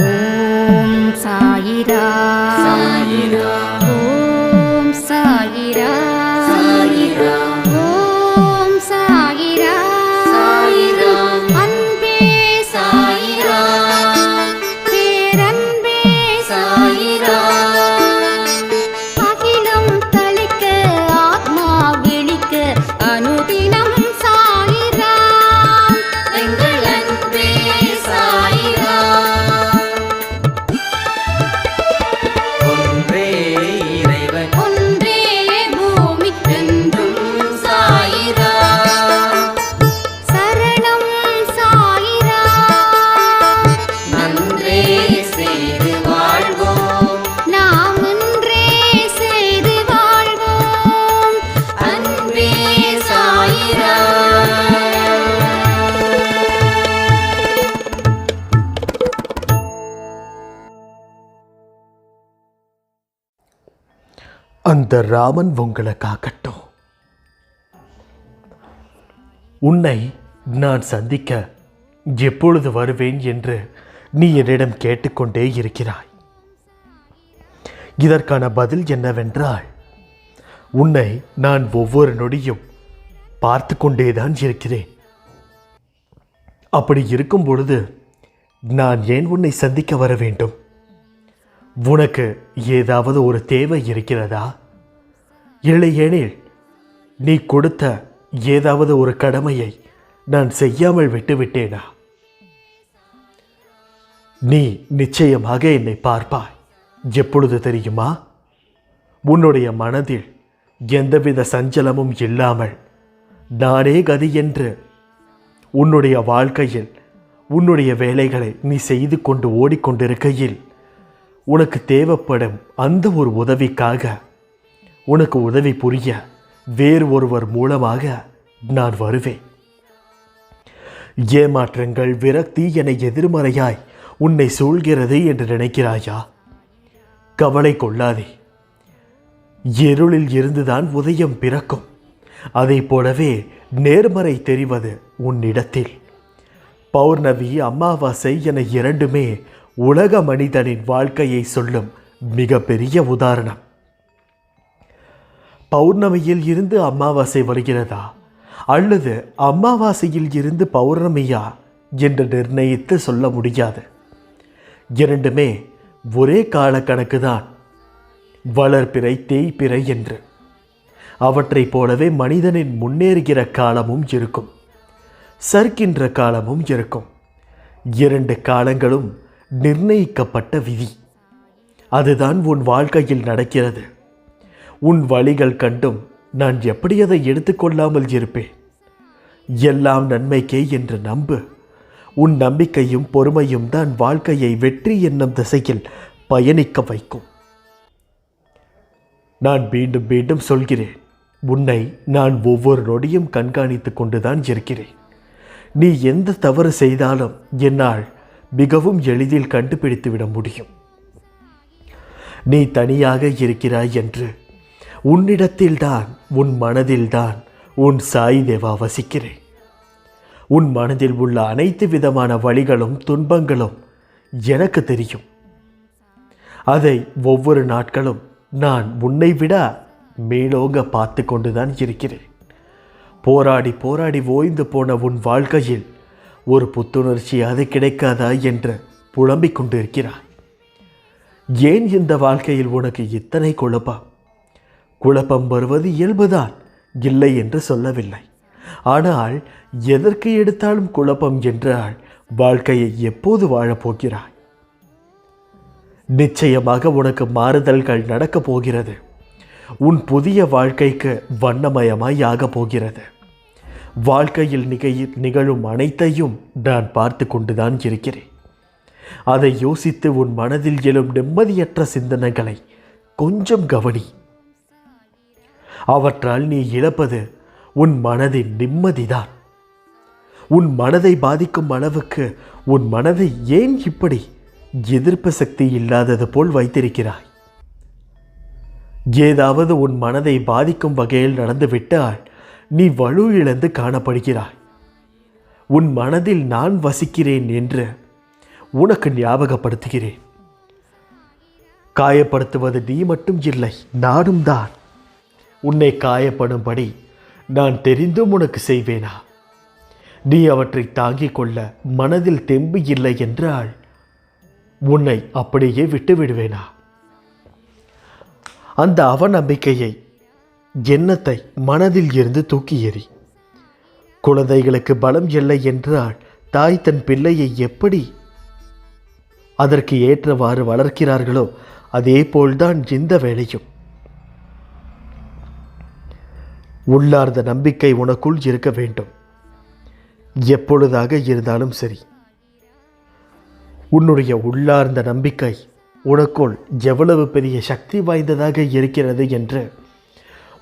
옴 사이다. 사이다. அந்த ராமன் உங்களை காக்கட்டும். உன்னை நான் சந்திக்க எப்பொழுது வருவேன் என்று நீ என்னிடம் கேட்டுக்கொண்டே இருக்கிறாய். இதற்கான பதில் என்னவென்றால் உன்னை நான் ஒவ்வொரு நொடியும் பார்த்து கொண்டேதான் இருக்கிறேன். அப்படி இருக்கும் பொழுது நான் ஏன் உன்னை சந்திக்க வர வேண்டும்? உனக்கு ஏதாவது ஒரு தேவை இருக்கிறதா? இல்லையெனில் நீ கொடுத்த ஏதாவது ஒரு கடமையை நான் செய்யாமல் விட்டுவிட்டேனா? நீ நிச்சயமாக என்னை பார்ப்பாய். எப்பொழுது தெரியுமா? உன்னுடைய மனதில் எந்தவித சஞ்சலமும் இல்லாமல் நானே கதி என்று உன்னுடைய வாழ்க்கையில் உன்னுடைய வேலைகளை நீ செய்து கொண்டு ஓடிக்கொண்டிருக்கையில் உனக்கு தேவைப்படும் அந்த ஒரு உதவிக்காக உனக்கு உதவி புரிய வேறு ஒருவர் மூலமாக நான் வருவேன். ஏமாற்றங்கள் விரக்தி என எதிர்மறையாய் உன்னை சூழ்கிறது என்று நினைக்கிறாயா? கவலை கொள்ளாதே. இருளில் இருந்துதான் உதயம் பிறக்கும். அதைப் போலவே நேர்மறை தெரிவது உன்னிடத்தில். பௌர்ணமி அமாவாசை என இரண்டுமே உலக மனிதனின் வாழ்க்கையை சொல்லும் மிகப்பெரிய உதாரணம். பௌர்ணமியில் இருந்து அமாவாசை வருகிறதா? அல்லது அமாவாசையில் இருந்து பௌர்ணமியா என்று நிர்ணயித்து சொல்ல முடியாது. இரண்டுமே ஒரே காலக்கணக்கு தான் வளர்பிறை தேய்பிறை என்று. அவற்றைப் போலவே மனிதனின் முன்னேறுகிற காலமும் இருக்கும். சர்க்கின்ற காலமும் இருக்கும். இரண்டு காலங்களும் நிர்ணயிக்கப்பட்ட விதி. அதுதான் உன் வாழ்க்கையில் நடக்கிறது. உன் வழிகள் கண்டும் நான் எப்படி அதை எடுத்துக்கொள்ளாமல் இருப்பேன்? எல்லாம் நன்மைக்கே என்று நம்பு. உன் நம்பிக்கையும் பொறுமையும் தான் வாழ்க்கையை வெற்றி என்னும் திசையில் பயணிக்க வைக்கும். நான் மீண்டும் மீண்டும் சொல்கிறேன் உன்னை நான் ஒவ்வொரு நொடியும் கண்காணித்து கொண்டுதான் இருக்கிறேன். நீ எந்த தவறு செய்தாலும் என்னால் மிகவும் எளிதில் கண்டுபிடித்து விட முடியும். நீ தனியாக இருக்கிறாய் என்று உன்னிடத்தில்தான் உன் மனதில்தான் உன் சாய் தேவா வசிக்கிறேன். உன் மனதில் உள்ள அனைத்து விதமான வழிகளும் துன்பங்களும் எனக்கு தெரியும். அதை ஒவ்வொரு நாட்களும் நான் உன்னை விட மேலோங்க பார்த்து கொண்டுதான் இருக்கிறேன். போராடி போராடி ஓய்ந்து போன உன் வாழ்க்கையில் ஒரு புத்துணர்ச்சி அது கிடைக்காதா என்று புலம்பிக் கொண்டிருக்கிறாய். ஏன் இந்த வாழ்க்கையில் உனக்கு இத்தனை குழப்பம்? குழப்பம் வருவது இயல்புதான் இல்லை என்று சொல்லவில்லை. ஆனால் எதற்கு எடுத்தாலும் குழப்பம் என்றால் வாழ்க்கையை எப்போது வாழப்போகிறாய் நிச்சயமாக உனக்கு மாறுதல்கள் நடக்கப் போகிறது. உன் புதிய வாழ்க்கைக்கு வண்ணமயமாய் ஆகப் போகிறது. வாழ்க்கையில் நிகழ் நிகழும் அனைத்தையும் நான் பார்த்து கொண்டுதான் இருக்கிறேன். அதை யோசித்து உன் மனதில் எழும் நிம்மதியற்ற சிந்தனைகளை கொஞ்சம் கவனி. அவற்றால் நீ இழப்பது உன் மனதின் நிம்மதிதான். உன் மனதை பாதிக்கும் அளவுக்கு உன் மனதை ஏன் இப்படி எதிர்ப்பு சக்தி இல்லாதது போல் வைத்திருக்கிறாய்? ஏதாவது உன் மனதை பாதிக்கும் வகையில் நடந்துவிட்டால் நீ வலு இழந்து காணப்படுகிறாய். உன் மனதில் நான் வசிக்கிறேன் என்று உனக்கு ஞாபகப்படுத்துகிறேன். காயப்படுத்துவது நீ மட்டும் இல்லை நானும் தான். உன்னை காயப்படும்படி நான் தெரிந்தும் உனக்கு செய்வேனா? நீ அவற்றை தாங்கிக் கொள்ள மனதில் தெம்பு இல்லை என்றால் உன்னை அப்படியே விட்டு விடுவேனா அந்த அவநம்பிக்கையை எண்ணத்தை மனதில் இருந்து தூக்கி எறி குழந்தைகளுக்கு பலம் இல்லை என்றால் தாய் தன் பிள்ளையை எப்படி அதற்கு ஏற்றவாறு வளர்க்கிறார்களோ அதே போல்தான் இந்த வேலையும் உள்ளார்ந்த நம்பிக்கை உனக்குள் இருக்க வேண்டும். எப்பொழுதாக இருந்தாலும் சரி. உன்னுடைய உள்ளார்ந்த நம்பிக்கை உனக்குள் எவ்வளவு பெரிய சக்தி வாய்ந்ததாக இருக்கிறது என்று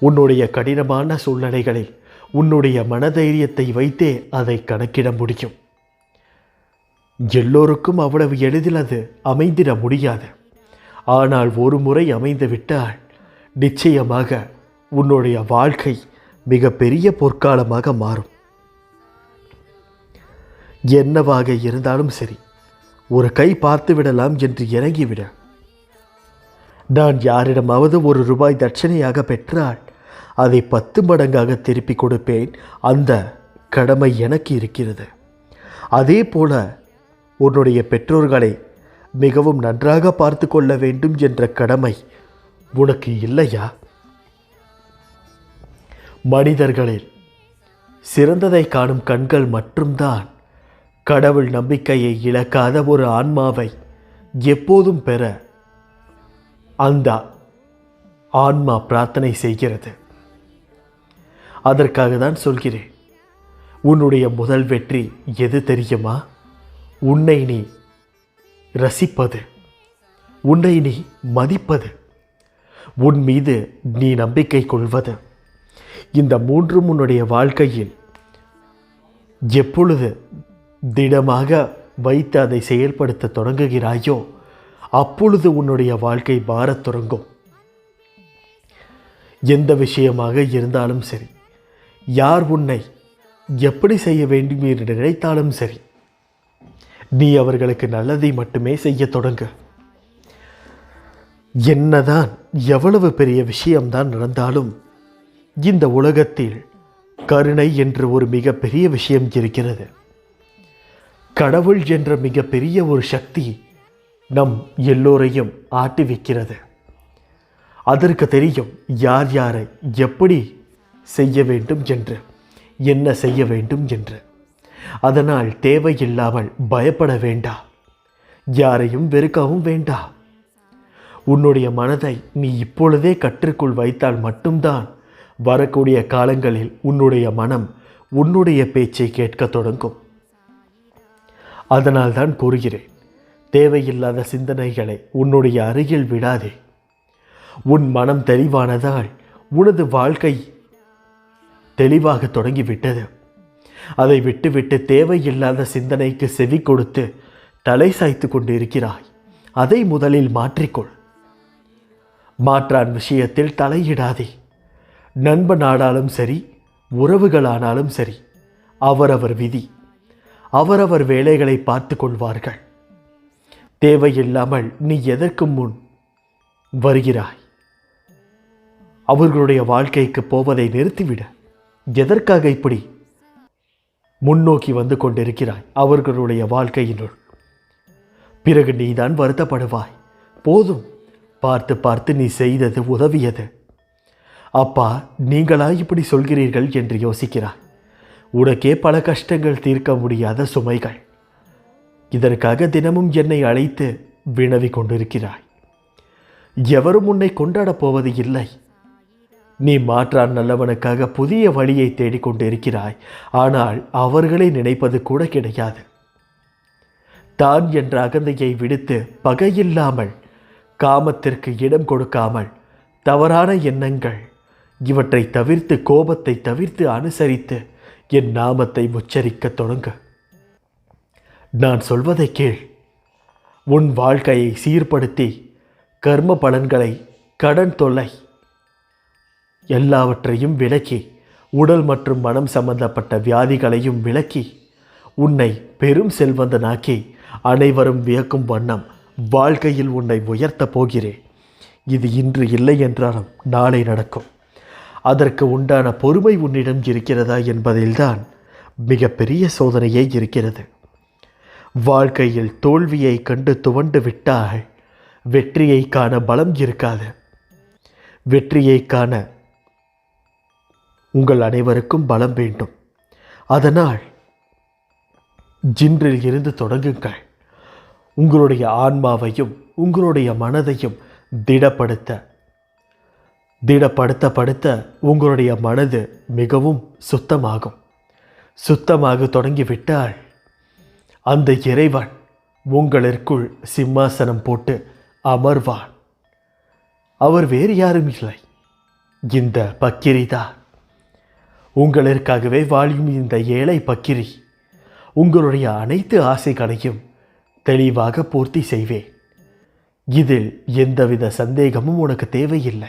உன்னுடைய கடினமான சூழ்நிலைகளில் உன்னுடைய மனதைரியத்தை வைத்தே அதை கணக்கிட முடியும். எல்லோருக்கும் அவ்வளவு எளிதில் அது அமைந்திட முடியாது. ஆனால் ஒரு முறை அமைந்துவிட்டால் நிச்சயமாக உன்னுடைய வாழ்க்கை மிக பெரிய பொற்காலமாக மாறும். என்னவாக இருந்தாலும் சரி ஒரு கை பார்த்து விடலாம் என்று இறங்கிவிட. நான் யாரிடமாவது ஒரு ரூபாய் தட்சணையாக பெற்றால் அதை பத்து மடங்காக திருப்பி கொடுப்பேன். அந்த கடமை எனக்கு இருக்கிறது. அதே போல உன்னுடைய பெற்றோர்களை மிகவும் நன்றாக பார்த்து கொள்ள வேண்டும் என்ற கடமை உனக்கு இல்லையா? மனிதர்களில் சிறந்ததை காணும் கண்கள் மட்டும்தான் கடவுள் நம்பிக்கையை இழக்காத ஒரு ஆன்மாவை எப்போதும் பெற அந்த ஆன்மா பிரார்த்தனை செய்கிறது. அதற்காக தான் சொல்கிறேன் உன்னுடைய முதல் வெற்றி எது தெரியுமா? உன்னை நீ ரசிப்பது உன்னை நீ மதிப்பது உன் மீது நீ நம்பிக்கை கொள்வது. இந்த மூன்றும் உன்னுடைய வாழ்க்கையில் எப்பொழுது திடமாக வைத்து அதை செயல்படுத்த தொடங்குகிறாயோ அப்பொழுது உன்னுடைய வாழ்க்கை மாறத் தொடங்கும். எந்த விஷயமாக இருந்தாலும் சரி யார் உன்னை எப்படி செய்ய வேண்டும் என்று நினைத்தாலும் சரி நீ அவர்களுக்கு நல்லதை மட்டுமே செய்ய தொடங்கு. என்னதான் எவ்வளவு பெரிய விஷயம்தான் நடந்தாலும் இந்த உலகத்தில் கருணை என்ற ஒரு மிகப்பெரிய விஷயம் இருக்கிறது. கடவுள் என்ற மிகப்பெரிய ஒரு சக்தி நம் எல்லோரையும் ஆட்டி வைக்கிறது. அதற்கு தெரியும் யார் யாரை எப்படி செய்ய வேண்டும் என்று என்ன செய்ய வேண்டும் என்று. அதனால் தேவையில்லாமல் பயப்பட வேண்டாம் யாரையும் வெறுக்கவும் வேண்டாம் உன்னுடைய மனதை நீ இப்பொழுதே கற்றுக்குள் வைத்தால் மட்டும்தான் வரக்கூடிய காலங்களில் உன்னுடைய மனம் உன்னுடைய பேச்சை கேட்கத் தொடங்கும். அதனால் தான் கூறுகிறேன் தேவையில்லாத சிந்தனைகளை உன்னுடைய அருகில் விடாதே. உன் மனம் தெளிவானதால் உனது வாழ்க்கை தெளிவாக தொடங்கிவிட்டது. அதை விட்டுவிட்டு தேவையில்லாத சிந்தனைக்கு செவி கொடுத்து தலை சாய்த்து கொண்டு இருக்கிறாய் அதை முதலில் மாற்றிக்கொள். மாற்றான் விஷயத்தில் தலையிடாதே. நண்பனானாலும் சரி உறவுகளானாலும் சரி அவரவர் விதி அவரவர் வேலைகளை பார்த்து கொள்வார்கள். தேவையில்லாமல் நீ எதற்கு முன் வருகிறாய்? அவர்களுடைய வாழ்க்கைக்கு போவதை நிறுத்திவிட. எதற்காக இப்படி முன்னோக்கி வந்து கொண்டிருக்கிறாய் அவர்களுடைய வாழ்க்கையினுள்? பிறகு நீதான் வருத்தப்படுவாய். போதும். பார்த்து பார்த்து நீ செய்தது உதவியது. அப்பா நீங்களா இப்படி சொல்கிறீர்கள் என்று யோசிக்கிறார். உனக்கே பல கஷ்டங்கள் தீர்க்க முடியாத சுமைகள். இதற்காக தினமும் என்னை அழைத்து வினவி கொண்டிருக்கிறாய். எவரும் உன்னை கொண்டாடப் போவது இல்லை. நீ மாற்றான் நல்லவனுக்காக புதிய வழியை தேடிக்கொண்டிருக்கிறாய் ஆனால் அவர்களை நினைப்பது கூட கிடையாது. தான் என்ற அகந்தையை விடுத்து பகையில்லாமல் காமத்திற்கு இடம் கொடுக்காமல் தவறான எண்ணங்கள் இவற்றை தவிர்த்து கோபத்தை தவிர்த்து அனுசரித்து என் நாமத்தை உச்சரிக்கத் தொடங்கு. நான் சொல்வதை கேள். உன் வாழ்க்கையை சீர்படுத்தி கர்ம பலன்களை கடன் தொல்லை எல்லாவற்றையும் விலக்கி உடல் மற்றும் மனம் சம்பந்தப்பட்ட வியாதிகளையும் விலக்கி உன்னை பெரும் செல்வந்தனாக்கி அனைவரும் வியக்கும் வண்ணம் வாழ்க்கையில் உன்னை உயர்த்தப் போகிறேன். இது இன்று இல்லை என்றாலும் நாளை நடக்கும். அதற்கு உண்டான பொறுமை உன்னிடம் இருக்கிறதா என்பதில்தான் மிகப்பெரிய சோதனையே இருக்கிறது. வாழ்க்கையில் தோல்வியை கண்டு துவண்டு விட்டால் வெற்றியை காண பலம் இருக்காது. வெற்றியை காண உங்கள் அனைவருக்கும் பலம் வேண்டும். அதனால் ஜின்றில் இருந்து தொடங்குங்கள். உங்களுடைய ஆன்மாவையும் உங்களுடைய மனதையும் திடப்படுத்த திடப்படுத்த படுத்த உங்களுடைய மனது மிகவும் சுத்தமாகும். சுத்தமாக தொடங்கிவிட்டால் அந்த இறைவன் உங்களிற்குள் சிம்மாசனம் போட்டு அமர்வான். அவர் வேறு யாரும் இல்லை. இந்த பக்கிரிதா உங்களிற்காகவே வாழும் இந்த ஏழை பக்கிரி. உங்களுடைய அனைத்து ஆசைகளையும் தெளிவாக பூர்த்தி செய்வேன். இதில் எந்தவித சந்தேகமும் உனக்கு தேவையில்லை.